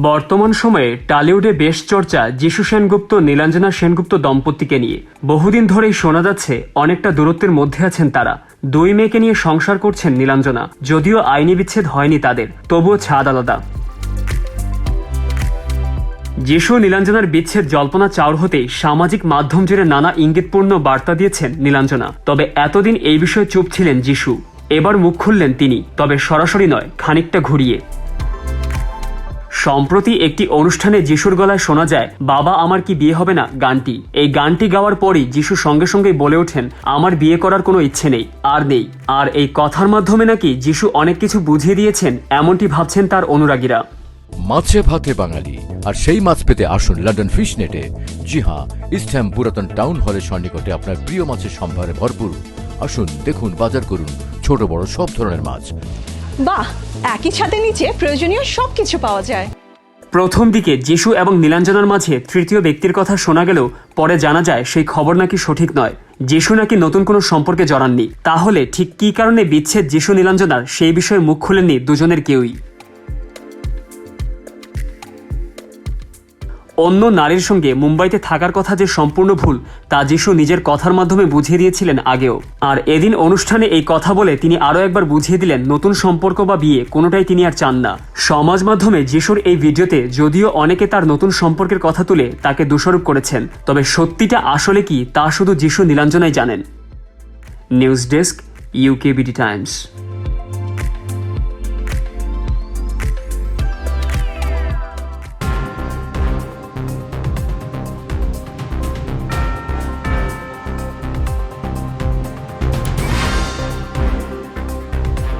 বর্তমান সময়ে টালিউডে বেশ চর্চা যিশু সেনগুপ্ত, নীলাঞ্জনা সেনগুপ্ত দম্পতিকে নিয়ে। বহুদিন ধরেই শোনা যাচ্ছে অনেকটা দূরত্বের মধ্যে আছেন তারা। দুই মেয়েকে নিয়ে সংসার করছেন নীলাঞ্জনা। যদিও আইনি বিচ্ছেদ হয়নি তাদের, তবুও ছাদ আলাদা। যিশু নীলাঞ্জনার বিচ্ছেদ জল্পনা চাউর হতেই সামাজিক মাধ্যম জুড়ে নানা ইঙ্গিতপূর্ণ বার্তা দিয়েছেন নীলাঞ্জনা। তবে এতদিন এই বিষয়ে চুপ ছিলেন যিশু। এবার মুখ খুললেন তিনি, তবে সরাসরি নয়, খানিকটা ঘুরিয়ে। সম্প্রতি একটি অনুষ্ঠানে যিশুর গলায় শোনা যায়, বাবা, আমার কি বিয়ে হবে না? গানটি। এই গানটি গাওয়ার পরই যিশু সঙ্গে সঙ্গেই বলে ওঠেন, আমার বিয়ে করার কোনো ইচ্ছে নেই, আর নেই। আর এই কথার মাধ্যমে নাকি যিশু অনেক কিছু বুঝিয়ে দিয়েছেন, এমনটি ভাবছেন তার অনুরাগীরা। মাছে ভাতে বাঙালি, আর সেই মাছ পেতে আসুন লন্ডন ফিশ নেটে জি হ্যাঁ ইস্টহ্যাম পুরাতন টাউন হলের সন্নিকটে আপনার প্রিয় মাছের সম্ভারে ভরপুর। আসুন, দেখুন, বাজার করুন, ছোট বড় সব ধরনের মাছ। বাহ একই ছাদের নিচে প্রয়োজনীয় সবকিছু পাওয়া যায়। প্রথম দিকে যিশু এবং নীলাঞ্জনার মাঝে তৃতীয় ব্যক্তির কথা শোনা গেলেও পরে জানা যায় সেই খবর নাকি সঠিক নয়। যিশু নাকি নতুন কোনো সম্পর্কে জড়াননি। তাহলে ঠিক কী কারণে বিচ্ছেদ যিশু নীলাঞ্জনার সেই বিষয়ে মুখ খুলেননি দুজনের কেউই? অন্য নারীর সঙ্গে মুম্বাইতে থাকার কথা যে সম্পূর্ণ ভুল, তা যিশু নিজের কথার মাধ্যমে বুঝিয়ে দিয়েছিলেন আগেও। আর এদিন অনুষ্ঠানে এই কথা বলে তিনি আরও একবার বুঝিয়ে দিলেন, নতুন সম্পর্ক বা বিয়ে কোনোটাই তিনি আর চান না। সমাজ মাধ্যমে যিশুর এই ভিডিওতে যদিও অনেকে তার নতুন সম্পর্কের কথা তুলে তাকে দোষারোপ করেছেন, তবে সত্যিটা আসলে কি তা শুধু যিশু নীলাঞ্জনাই জানেন। News desk, UKBD Times.